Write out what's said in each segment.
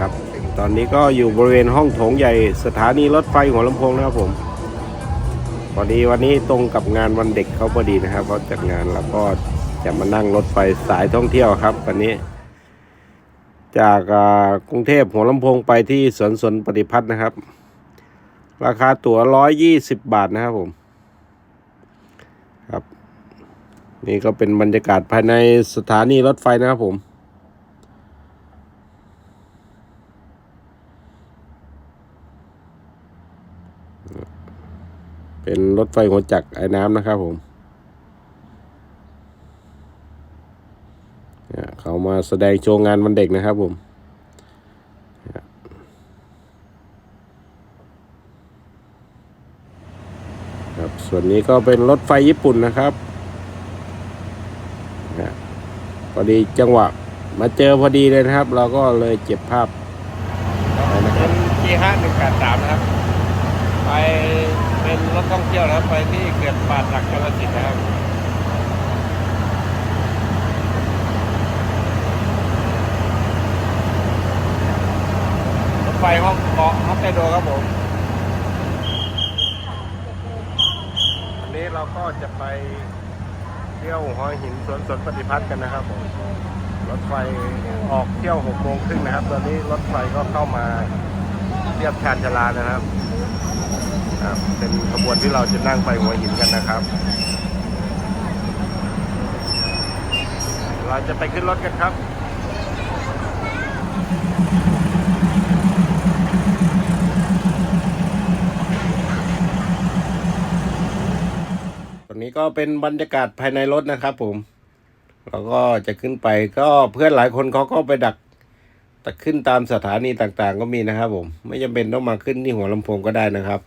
ครับ ตอนนี้ก็อยู่บริเวณห้องโถงใหญ่สถานีรถไฟหัวลำโพงนะครับผมพอดีวันนี้ตรงกับงานวันเด็กเขาพอดีนะครับเขาจัดงานแล้วก็จะมานั่งรถไฟสายท่องเที่ยวครับวันนี้ จากกรุงเทพหัวลำโพงไปที่สวนสนปฏิพัฒน์นะครับ ราคาตั๋วร้อยยี่สิบบาทนะครับผมครับ นี่ก็เป็นบรรยากาศภายในสถานีรถไฟนะครับผม เป็นรถไฟหัวจักรไอ้น้ำนะครับผมเขามาแสดงโชว์งานวันเด็กนะครับผมครับส่วนนี้ก็เป็นรถไฟญี่ปุ่นนะครับพอดีจังหวะมาเจอพอดีเลยนะครับ เราก็เลยเก็บภาพไว้นะครับ เป็น G5 183นะครับ ไปเป็น รถท่องเที่ยวนะครับ ไปที่เขื่อนป่าสักกาฬสินธุ์นะครับรถไฟห้องเกาะฮอกไกโดครับผมวันนี้เราก็จะไปเที่ยวหอยหินสวนสนปฏิพัฒน์กันนะครับผมรถไฟออกเที่ยวหกโมงครึ่งนะครับ ตอนนี้รถไฟก็เข้ามาเทียบชานชาลานะครับ ครับ เป็นขบวนที่เราจะนั่งไปหัวหินกันนะครับ เราจะไปขึ้นรถกันครับตอนนี้ก็เป็นบรรยากาศภายในรถนะครับผมเราก็จะขึ้นไปก็เพื่อนหลายคนเขาก็ไปดักแต่ขึ้นตามสถานีต่างๆ ก็มีนะครับผม ไม่จำเป็นต้องมาขึ้นที่หัวลำโพงก็ได้นะครับ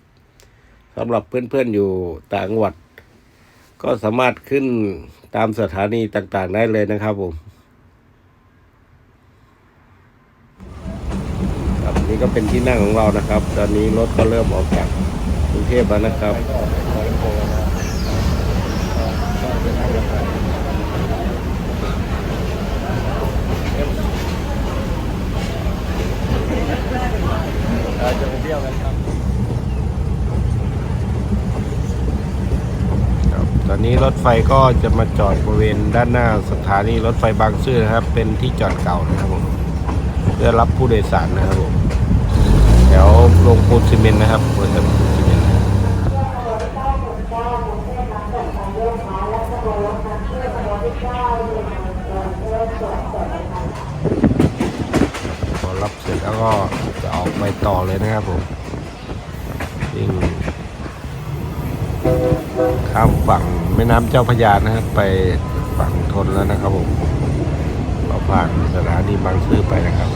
สำหรับเพื่อนๆอยู่ต่างจังหวัด ก็สามารถขึ้นตามสถานีต่างๆได้เลยนะครับผมครับนี่ก็เป็นที่นั่งของเรานะครับ ตอนนี้รถก็เริ่มออกจากกรุงเทพแล้วนะครับเราจะไปเที่ยวกันครับ ครับ ตอนนี้รถไฟก็จะมาจอดบริเวณด้านหน้าสถานีรถไฟบางซื่อนะครับ เป็นที่จอดเก่านะครับผมเพื่อรับผู้โดยสารนะครับผมแถวโรงปูนซีเมนต์นะครับบริษัทปูนซีเมนต์นะครับพอรับเสร็จแล้วก็จะออกไปต่อเลยนะครับผมวิ่ง ข้ามฝั่งแม่น้ำเจ้าพยานะครับ ไปฝั่งทนแล้วนะครับผมเราผ่านสถานีบางซื่อไปนะครับ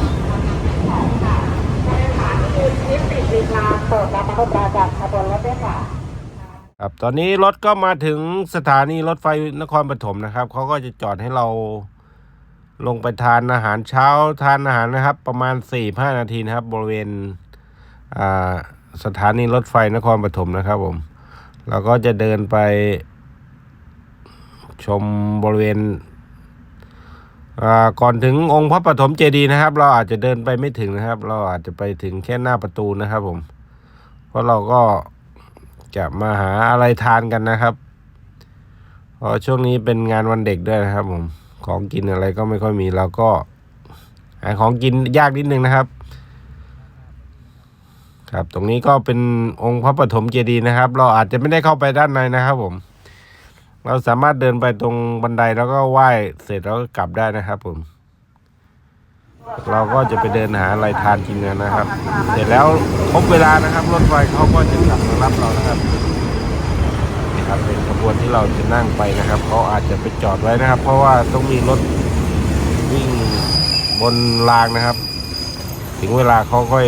ครับตอนนี้รถก็มาถึงสถานีรถไฟนครปฐมนะครับเขาก็จะจอดให้เราลงไปทานอาหารเช้าทานอาหารนะครับ ประมาณ4ี่ห้านาทีนะครับ บริเวณสถานีรถไฟนครปฐมนะครับผม เราก็จะเดินไปชมบริเวณก่อนถึงองค์พระปฐมเจดีย์นะครับ เราอาจจะเดินไปไม่ถึงนะครับ เราอาจจะไปถึงแค่หน้าประตูนะครับผม เพราะเราก็จะมาหาอะไรทานกันนะครับเพราะช่วงนี้เป็นงานวันเด็กด้วยนะครับผม ของกินอะไรก็ไม่ค่อยมีเราก็หาของกินยากนิดนึงนะครับ ครับตรงนี้ก็เป็นองค์พระปฐมเจดีย์นะครับ เราอาจจะไม่ได้เข้าไปด้านในนะครับผม เราสามารถเดินไปตรงบันไดแล้วก็ไหว้เสร็จแล้วก็กลับได้นะครับผม เราก็จะไปเดินหาอะไรทานกินกันนะครับ เสร็จแล้วครบเวลานะครับรถไฟเขาก็จะกลับมารับเรานะครับนี่ครับเป็นขบวนที่เราจะนั่งไปนะครับเขาอาจจะไปจอดไว้นะครับ เพราะว่าต้องมีรถวิ่งบนรางนะครับ ถึงเวลาเขาค่อย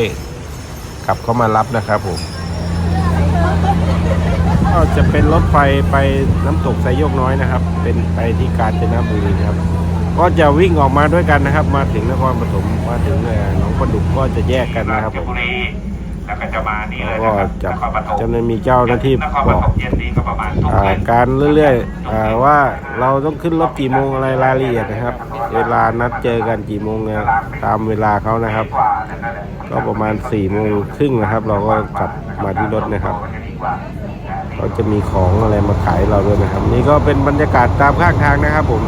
กลับเข้ามารับนะครับผมก็จะเป็นรถไฟไปน้ำตกไซโยกน้อยนะครับ เป็นไปที่กาญจนบุรีนะครับ ก็จะวิ่งออกมาด้วยกันนะครับ มาถึงนครปฐมมาถึงเอ่อหนองประดุกก็จะแยกกันนะครับผมบุรีแล้วก็จะมานี่เลยก็นะครับจะนครปฐมจะมีเจ้าหน้าที่นครบปอกฐมเย็นนี้ก็ประมาณทุ่มอ่าครึ่งการเรื่อยๆอ่าว่าเราต้องขึ้นรถกี่โมงอะไรรายละเอียดนะครับ เวลานัดเจอกันกี่โมงเนี่ยตามเวลาเขานะครับ ก็ประมาณ4ี่โมงครึ่งนะครับ เราก็กลับมาที่รถนะครับก็จะมีของอะไรมาขายเราด้วยนะครับ นี่ก็เป็นบรรยากาศตามข้างทางนะครับผม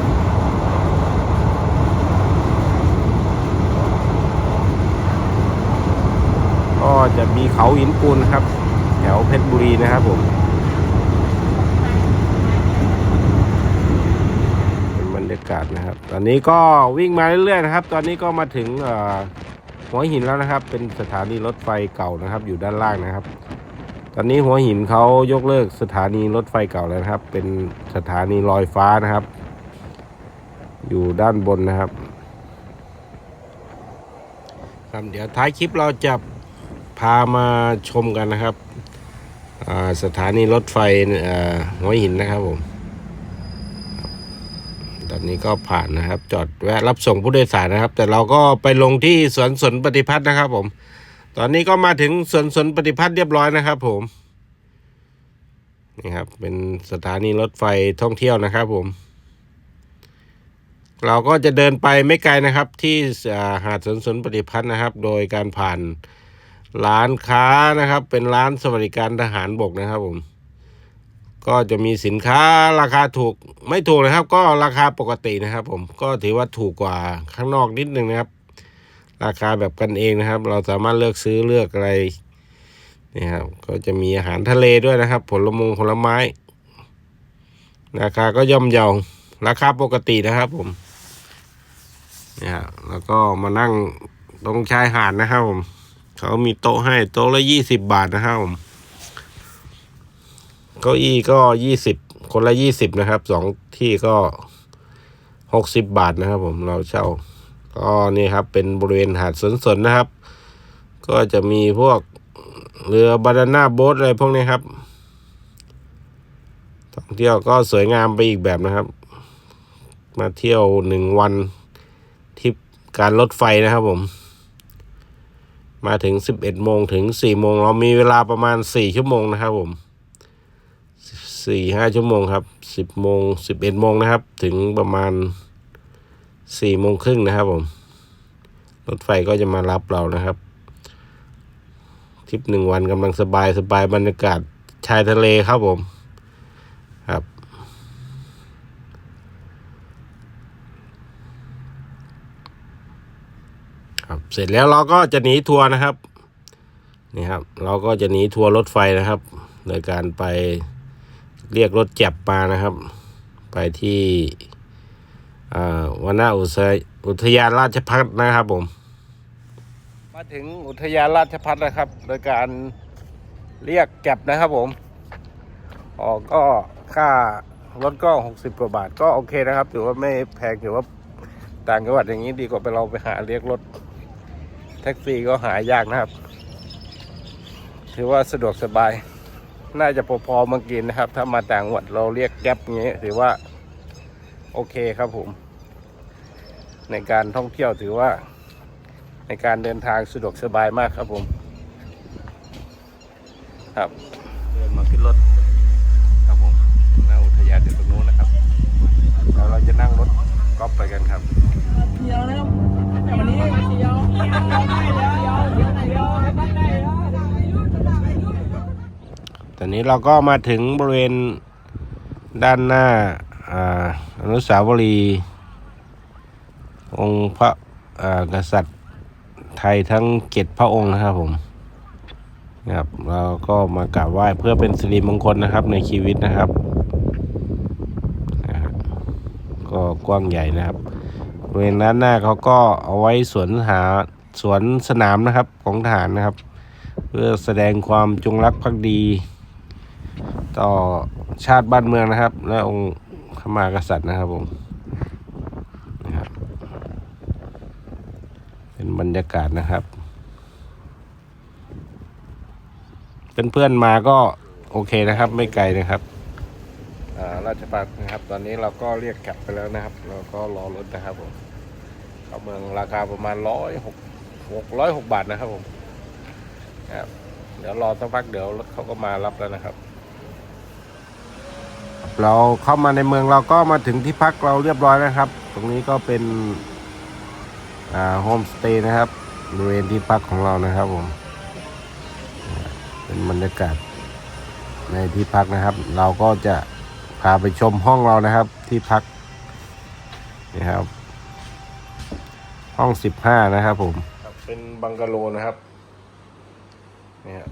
ก็จะมีเขาหินปูนครับ แถวเพชรบุรีนะครับผมเป็นบรรยากาศนะครับ ตอนนี้ก็วิ่งมาเรื่อยๆนะครับ ตอนนี้ก็มาถึงอ่อ หัวหินแล้วนะครับ เป็นสถานีรถไฟเก่านะครับ อยู่ด้านล่างนะครับ ตอนนี้หัวหินเขายกเลิกสถานีรถไฟเก่าแล้วนะครับ เป็นสถานีลอยฟ้านะครับ อยู่ด้านบนนะครับครับเดี๋ยวท้ายคลิปเราจะพามาชมกันนะครับสถานีรถไฟหัวหินนะครับผม ตอนนี้ก็ผ่านนะครับ จอดแวะรับส่งผู้โดยสารนะครับ แต่เราก็ไปลงที่สวนสนปฏิพัฒน์นะครับผม ตอนนี้ก็มาถึงสวนสนปฏิพัฒน์เรียบร้อยนะครับ ผมนี่ครับเป็นสถานีรถไฟท่องเที่ยวนะครับผม เราก็จะเดินไปไม่ไกลนะครับ ที่หาดสวนสนปฏิพัฒน์นะครับ โดยการผ่านร้านค้านะครับ เป็นร้านสวัสดิการทหารบกนะครับผม ก็จะมีสินค้าราคาถูกไม่ถูกนะครับ ก็ราคาปกตินะครับ ผมก็ถือว่าถูกกว่าข้างนอกนิดนึงนะครับ ราคาแบบกันเองนะครับ เราสามารถเลือกซื้อเลือกอะไรนี่ครับก็จะมีอาหารทะเลด้วยนะครับ ผลมงผลไม้ ราคาก็ย่อมเยาราคาปกตินะครับผมนี่ครับแล้วก็มานั่งตรงชายหาดนะครับผมเขามีโต๊ะให้โต๊ะละยี่สิบบาทนะครับผม เก้าอี้ก็ยี่สิบคนละยี่สิบนะครับสองที่ก็หกสิบบาทนะครับ ผมเราเช่าก็นี่ครับ เป็นบริเวณหาดสนๆนะครับ ก็จะมีพวกเรือบานาน่าโบ๊ทอะไรพวกนี้ครับท่องเที่ยวก็สวยงามไปอีกแบบนะครับ มาเที่ยวหนึ่งวันทริปการรถไฟนะครับผม มาถึงสิบเอ็ดโมงถึงสี่โมงเรามีเวลาประมาณสี่ชั่วโมงนะครับผม สี่ห้าชั่วโมงครับสิบโมงสิบเอ็ดโมงนะครับ ถึงประมาณสี่โมงครึ่งนะครับผมรถไฟก็จะมารับเรานะครับทริปหนึ่งวันกำลังสบายสบายบรรยากาศชายทะเลครับผมครับ ครับเสร็จแล้วเราก็จะหนีทัวร์นะครับนี่ครับ เราก็จะหนีทัวร์รถไฟนะครับ โดยการไป เรียกรถแจ็บมานะครับ ไปที่อ่าวันนาอุทยอุทยานราชพัฒน์นะครับผม มาถึงอุทยานราชพัฒน์นะครับ โดยการเรียกแก็บนะครับผม ออกก็ค่ารถก็หกสิบกว่าบาทก็โอเคนะครับ ถือว่าไม่แพงถือว่าต่างจังหวัดอย่างนี้ดีกว่าไปเราไปหาเรียกรถ แท็กซี่ก็หายากนะครับ ถือว่าสะดวกสบาย น่าจะพอๆเมื่อกี้นะครับ ถ้ามาต่างจังหวัดเราเรียกแก๊ปอย่างนี้ถือว่า โอเคครับผม ในการท่องเที่ยวถือว่า ในการเดินทางสะดวกสบายมากครับผม ครับเดินมาขึ้นรถครับผมหน้าอุทยานอยู่ตรงนู้นนะครับแล้วเราจะนั่งรถก๊อปไปกันครับเที่ยวแล้วแต่วันนี้มาเที่ยวเที่ยวได้แล้วเที่ยวไหนเที่ยวได้แล้ว ตอนนี้เราก็มาถึงบริเวณด้านหน้าออนุสาวรีย์องค์พระกษัตริย์ไทยทั้งเจ็ดพระองค์นะครับผมนะครับเราก็มากราบไหว้เพื่อเป็นสิริมงคลนะครับในชีวิตนะครับ ก็กว้างใหญ่นะครับบริเวณด้านหน้าเขาก็เอาไว้สวนหาสวนสนามนะครับของทหารนะครับ เพื่อแสดงความจงรักภักดี ต่อชาติบ้านเมืองนะครับ และองค์พระมากษัตริย์นะครับผมนะครับเป็นบรรยากาศนะครับเป็นเพื่อนๆมาก็โอเคนะครับ ไม่ไกลนะครับอ่าราชพัฒนะครับ ตอนนี้เราก็เรียกแคปไปแล้วนะครับ เราก็รอรถนะครับผมเข้าเมืองราคาประมาณร้อยหกหกร้อยหกบาทนะครับผมครับเดี๋ยวรอสักพักเดี๋ยวรถเขาก็มารับแล้วนะครับ เราเข้ามาในเมืองเราก็มาถึงที่พักเราเรียบร้อยนะครับ ตรงนี้ก็เป็นโฮมสเตย์นะครับบริเวณที่พักของเรานะครับผมเป็นบรรยากาศในที่พักนะครับ เราก็จะพาไปชมห้องเรานะครับ ที่พักนี่ครับ ห้องสิบห้านะครับผมเป็นบังกะโลนะครับนี่ย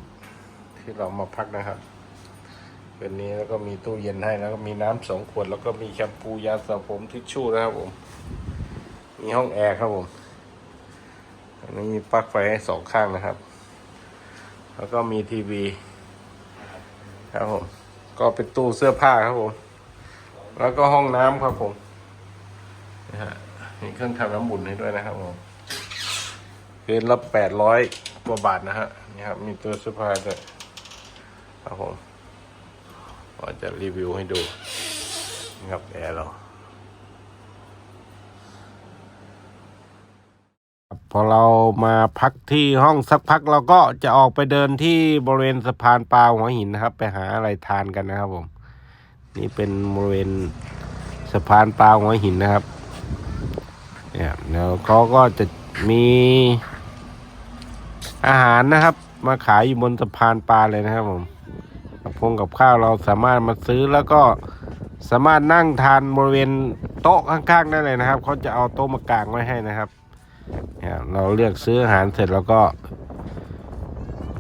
ที่เรามาพักนะครับ เป็นนี้แล้วก็มีตู้เย็นให้แล้วก็มีน้ำสองขวด แล้วก็มีแชมพูยาสระผมทิชชู่นะครับผม มีห้องแอร์ครับผมอันนี้มีปลั๊กไฟให้สองข้างนะครับ แล้วก็มีทีวีครับผม ก็เป็นตู้เสื้อผ้าครับผม แล้วก็ห้องน้ำครับผมนะฮะมีเครื่องทำน้ำบุ่นให้ด้วยนะครับผมเดือนละแปดร้อยกว่าบาทนะฮะนี่ครับมีตัวเสื้อผ้าด้วยครับผม ก็จะรีวิวให้ดูนี่ครับแอร์เราพอเรามาพักที่ห้องสักพักเราก็จะออกไปเดินที่บริเวณสะพานปลาหัวหินนะครับ ไปหาอะไรทานกันนะครับผม นี่เป็นบริเวณสะพานปลาหัวหินนะครับเนี่ยแล้วเขาก็จะมีอาหารนะครับ มาขายอยู่บนสะพานปลาเลยนะครับผม กับพงกับข้าวเราสามารถมาซื้อแล้วก็สามารถนั่งทานบริเวณโต๊ะข้างๆได้เลยนะครับ เขาจะเอาโต๊ะมากางไว้ให้นะครับเนี่ยเราเลือกซื้ออาหารเสร็จแล้วก็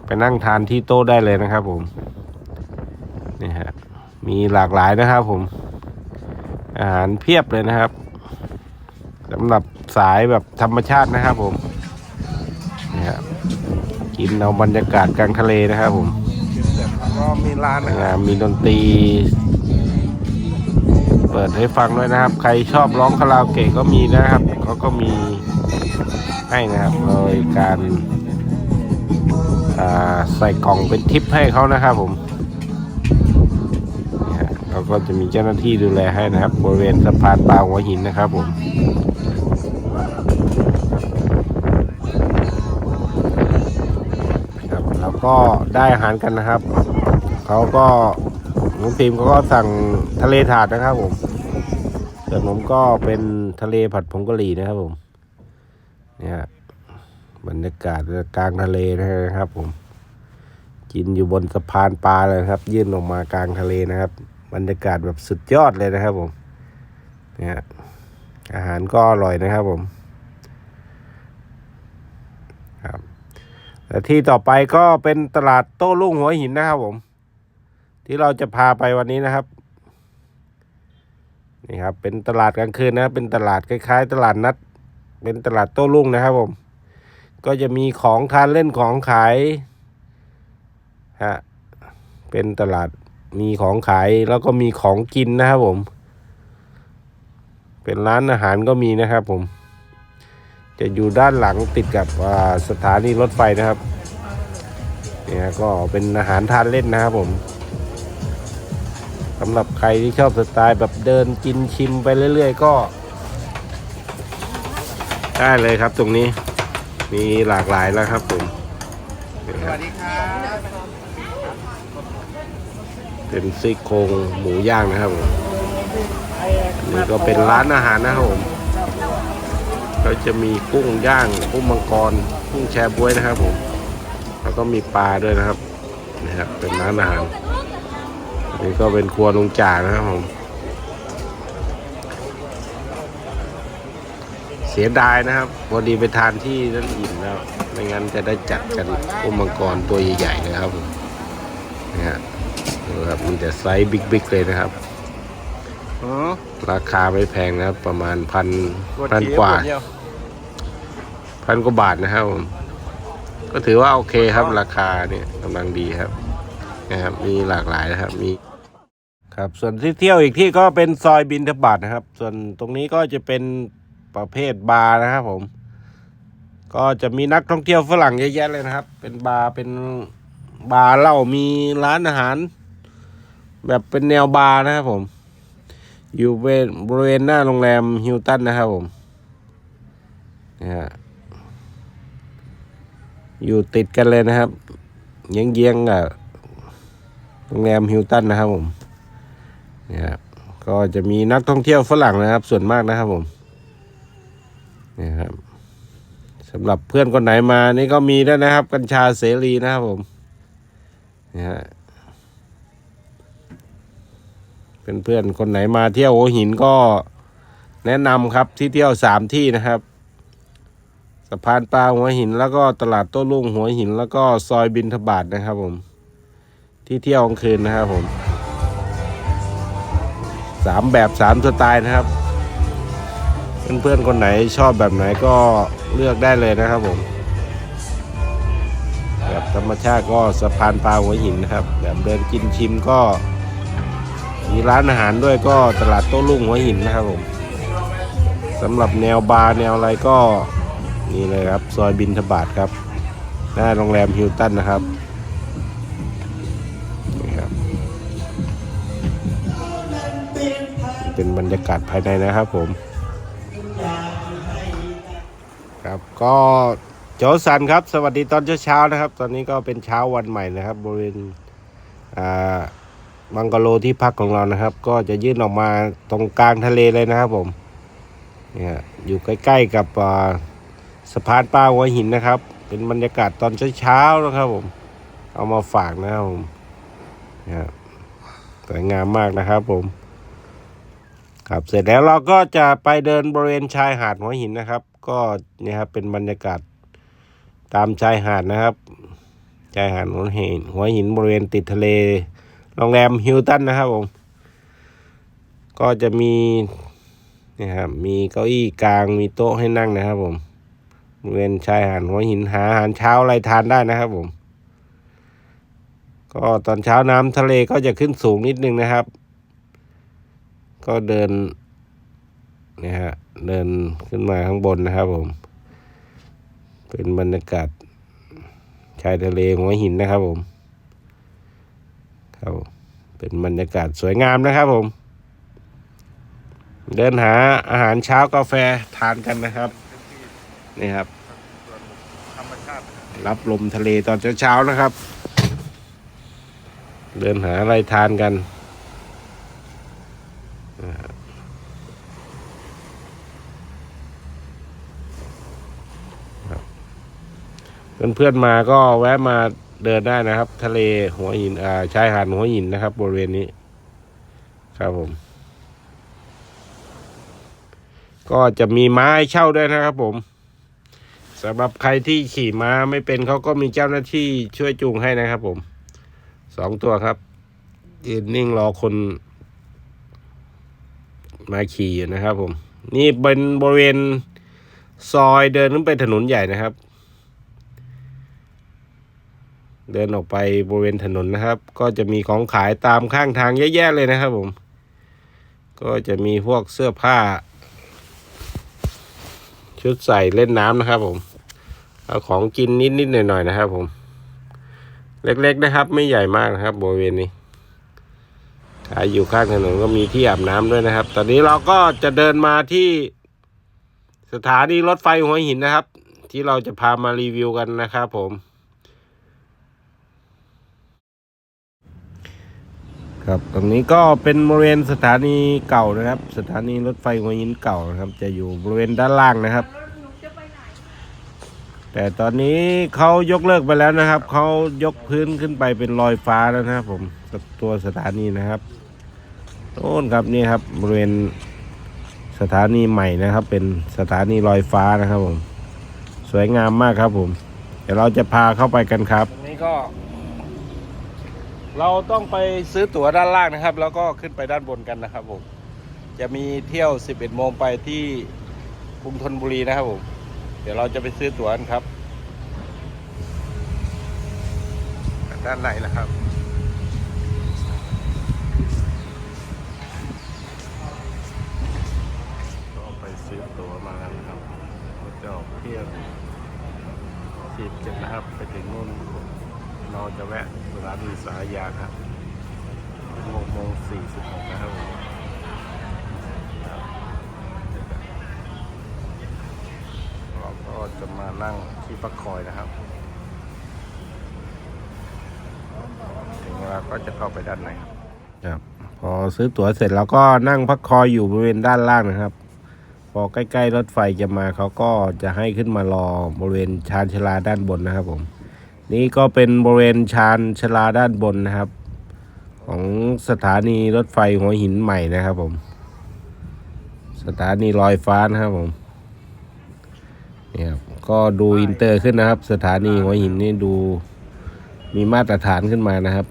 ไปนั่งทานที่โต๊ะได้เลยนะครับ ผมนี่ฮะมีหลากหลายนะครับ ผม อาหารเพียบเลยนะครับสำหรับสายแบบธรรมชาตินะครับ ผมนี่ฮะกินเอาบรรยากาศกลางทะเลนะครับผม ก็มีร้านนะครับ มีดนตรี เปิดให้ฟังด้วยนะครับ ใครชอบร้องคาราโอเกะก็มีนะครับเขาก็มีให้นะครับโดยการใส่กล่องเป็นทิปให้เขานะครับผมเนี่ยฮะเขาก็จะมีเจ้าหน้าที่ดูแลให้นะครับ บริเวณสะพานปลาหัวหินนะครับผมครับแล้วก็ได้อาหารกันนะครับ เขาก็น้องพิมพ์เขาก็สั่งทะเลถาดนะครับผมส่วนผมก็เป็นทะเลผัดผงกะหรี่นะครับผม เนี่ยบรรยากาศกลางทะเลนะครับ ผม กินอยู่บนสะพานปลาเลยครับ ยื่นออกมากลางทะเลนะครับ บรรยากาศแบบสุดยอดเลยนะครับ ผม เนี่ยอาหารก็อร่อยนะครับผม ครับและที่ต่อไปก็เป็นตลาดโต้รุ่งหัวหินนะครับผม ที่เราจะพาไปวันนี้นะครับนี่ครับ เป็นตลาดกลางคืนนะเป็นตลาดคล้ายๆ ตลาดนัด เป็นตลาดโต้รุ่งนะครับผม ก็จะมีของทานเล่นของขายฮะเป็นตลาดมีของขายแล้วก็มีของกินนะครับผม เป็นร้านอาหารก็มีนะครับผม จะอยู่ด้านหลังติดกับอ่าสถานีรถไฟนะครับเนี่ยก็เป็นอาหารทานเล่นนะครับผม สำหรับใครที่ชอบสไตล์แบบเดินกินชิมไปเรื่อย ๆ ก็ ได้เลยครับตรงนี้มีหลากหลายแล้วครับผมสวัสดีครับเป็นซี่โครงหมูย่างนะครับผมนี่ก็เป็นร้านอาหารนะครับผมก็จะมีกุ้งย่างกุ้งมังกรกุ้งแชบวยนะครับผม แล้วก็มีปลาด้วยนะครับนะครับเป็นร้านอาหาร นนี่ก็เป็นครัวลุงจ่านะครับผมเสียดายนะครับพอดีไปทานที่นั่นอิ่มแล้วไม่งั้นจะได้จัดกันกุ้งมังกรตัวใหญ่ๆเลยครับผมนะฮะดูครับมีแต่ไซส์บิ๊กๆเลยนะครับอ๋อราคาไม่แพงนะครับประมาณพันพันกว่าพันกว่าบาทนะครับผมก็ถือว่าโอเคครับราคาเนี่ยกำลังดีครับนะครับมีหลากหลายนะครับมี ครับ ส่วนที่เที่ยวอีกที่ก็เป็นซอยบินทบาทนะครับ ส่วนตรงนี้ก็จะเป็นประเภทบาร์นะครับผม ก็จะมีนักท่องเที่ยวฝรั่งเยอะแยะเลยนะครับ เป็นบาร์เป็นบาร์เหล้ามีร้านอาหาร แบบเป็นแนวบาร์นะครับผม อยู่บริเวณหน้าโรงแรมฮิลตันนะครับผมนะฮะอยู่ติดกันเลยนะครับ เยื้องๆกับโรงแรมฮิลตันนะครับผม นี่ครับก็จะมีนักท่องเที่ยวฝรั่งนะครับ ส่วนมากนะครับผมนี่ครับสำหรับเพื่อนคนไหนมานี่ก็มีด้วยนะครับ กัญชาเสรีนะครับผมนี่ฮะเพื่อนคนไหนมาเที่ยวหัวหินก็แนะนำครับที่เที่ยวสามที่นะครับสะพานปลาหัวหิน แล้วก็ตลาดโต้รุ่งหัวหิน แล้วก็ซอยบินทบาทนะครับผม ที่เที่ยวกลางคืนนะครับผม สามแบบสามสไตล์นะครับ เพื่อนๆคนไหนชอบแบบไหนก็เลือกได้เลยนะครับผม แบบธรรมชาติก็สะพานปลาหัวหินนะครับ แบบเดินกินชิมก็มีร้านอาหารด้วยก็ตลาดโต้รุ่งหัวหินนะครับผมสำหรับแนวบาร์แนวอะไรก็นี่เลยครับ ซอยบินทบาทครับ หน้าโรงแรมฮิลตันนะครับ เป็นบรรยากาศภายในนะครับผม ครับก็โจสันครับ สวัสดีตอนเช้าๆนะครับ ตอนนี้ก็เป็นเช้าวันใหม่นะครับบริเวณอ่าบังกะโลที่พักของเรานะครับ ก็จะยื่นออกมาตรงกลางทะเลเลยนะครับผมเนี่ยอยู่ใกล้ๆกับอ่าสะพานปลาหัวหินนะครับ เป็นบรรยากาศตอนเช้าๆนะครับผม เอามาฝากนะครับผมสวยงามมากนะครับผม ครับเสร็จแล้วเราก็จะไปเดินบริเวณชายหาดหัวหินนะครับ ก็เนี่ยครับเป็นบรรยากาศตามชายหาดนะครับชายหาดหัวหินหัวหินบริเวณติดทะเลโรงแรมฮิลตันนะครับผมก็จะมีเนี่ยครับมีเก้าอี้กลางมีโต๊ะให้นั่งนะครับผมบริเวณชายหาดหัวหินหาอาหารเช้าอะไรทานได้นะครับผม ก็ตอนเช้าน้ำทะเลก็จะขึ้นสูงนิดนึงนะครับ ก็เดินเนี่ยฮะเดินขึ้นมาข้างบนนะครับผม เป็นบรรยากาศชายทะเลหัวหินนะครับผมครับเป็นบรรยากาศสวยงามนะครับผม เดินหาอาหารเช้ากาแฟทานกันนะครับนี่ครับ รับลมทะเลตอนเช้าๆนะครับ เดินหาอะไรทานกัน เพื่อนๆมาก็แวะมาเดินได้นะครับ ทะเลหัวหินอ่าชายหาดหัวหินนะครับ บริเวณนี้ ครับผม ก็จะมีม้าให้เช่าด้วยนะครับผมสำหรับใครที่ขี่ม้าไม่เป็นเขาก็มีเจ้าหน้าที่ช่วยจูงให้นะครับผมสองตัวครับยืนนิ่งรอคน มาขี่อยู่นะครับผม นี่เป็นบริเวณซอยเดินขึ้นไปถนนใหญ่นะครับ เดินออกไปบริเวณถนนนะครับ ก็จะมีของขายตามข้างทางเยอะแยะเลยนะครับผม ก็จะมีพวกเสื้อผ้า ชุดใส่เล่นน้ำนะครับ ผมเอาของกินนิดๆหน่อยๆนะครับ ผม เล็กๆนะครับ ไม่ใหญ่มากนะครับบริเวณนี้ขายอยู่ข้างถนนก็มีที่อาบน้ำด้วยนะครับ ตอนนี้เราก็จะเดินมาที่สถานีรถไฟหัวหินนะครับ ที่เราจะพามารีวิวกันนะครับผม ครับตรงนี้ก็เป็นบริเวณสถานีเก่านะครับ สถานีรถไฟหัวหินเก่านะครับ จะอยู่บริเวณด้านล่างนะครับ แต่ตอนนี้เขายกเลิกไปแล้วนะครับเขายกพื้นขึ้นไปเป็นลอยฟ้าแล้วนะครับ ผมกับตัวสถานีนะครับโน่นครับนี่ครับบริเวณสถานีใหม่นะครับ เป็นสถานีลอยฟ้านะครับผม สวยงามมากครับผม เดี๋ยวเราจะพาเข้าไปกันครับนี้ก็ เราต้องไปซื้อตั๋วด้านล่างนะครับ แล้วก็ขึ้นไปด้านบนกันนะครับผมจะมีเที่ยว 11 โมงไปที่กรุงธนบุรีนะครับผมเดี๋ยวเราจะไปซื้อตั๋วกันครับ ด้านในนะครับก็ไปซื้อตั๋วมาแล้วครับก็จะออกเที่ยวสิบเจ็ดนะครับ ไปถึงนู่น เราจะแวะร้านีสายาครับหกโมงสี่สิบหกนะครับผมเราก็จะมานั่งที่พักคอยนะครับ ถึงเวลาก็จะเข้าไปด้านในครับ พอซื้อตั๋วเสร็จแล้วก็นั่งพักคอยอยู่บริเวณด้านล่างนะครับ พอใกล้ ๆ รถไฟจะมาเขาก็จะให้ขึ้นมารอบริเวณชานชาลาด้านบนนะครับผม นี่ก็เป็นบริเวณชานชลาด้านบนนะครับ ของสถานีรถไฟหัวหินใหม่นะครับผม สถานีลอยฟ้านะครับผมนี่ครับก็ดูอินเตอร์ขึ้นนะครับ สถานีหัวหินนี่ดูมีมาตรฐานขึ้นมานะครับ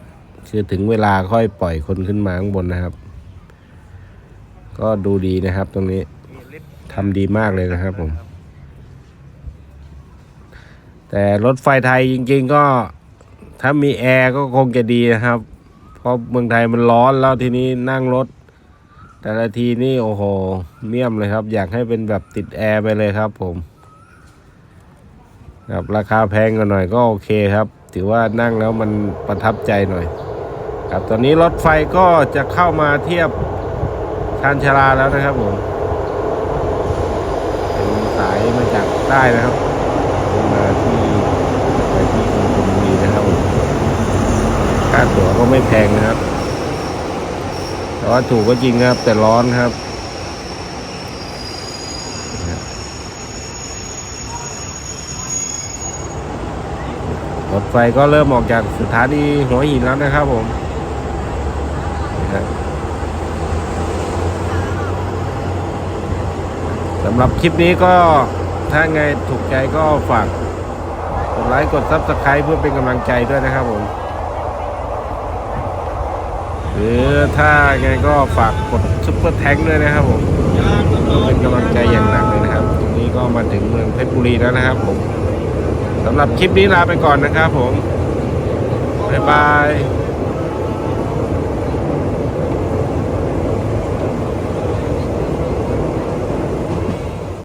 คือถึงเวลาค่อยปล่อยคนขึ้นมาข้างบนนะครับ ก็ดูดีนะครับตรงนี้ทำดีมากเลยนะครับผม แต่รถไฟไทยจริงๆก็ถ้ามีแอร์ก็คงจะดีนะครับ เพราะเมืองไทยมันร้อนแล้วทีนี้นั่งรถ แต่ละทีนี่โอ้โหเมี่ยมเลยครับ อยากให้เป็นแบบติดแอร์ไปเลยครับผมครับราคาแพงกันหน่อยก็โอเคครับ ถือว่านั่งแล้วมันประทับใจหน่อย ครับตอนนี้รถไฟก็จะเข้ามาเทียบชานชาลาแล้วนะครับผมเป็นสายมาจากใต้นะครับลงมาที่ไปที่กรุงธนบุรีนะครับผมค่า ตั๋วก็ไม่แพงนะครับ แต่ว่าถูกก็จริงครับ แต่ร้อนครับ รถไฟก็เริ่มออกจากสถานีหัวหินแล้วนะครับผมสำหรับคลิปนี้ก็ถ้าไงถูกใจก็ฝากกดไลค์กดซับสไคร b ์เพื่อเป็นกำลังใจด้วยนะครับผม หรือถ้าไงก็ฝากกดซุปเปอร์แท็กด้วยนะครับผมเพื่อเป็นกำลังใจอย่างหนักเลยนะครับ ตรงนี้ก็มาถึงเมืองเพชรบุรีแล้วนะครับผมสำหรับคลิปนี้ลาไปก่อนนะครับผม บ๊ายบาย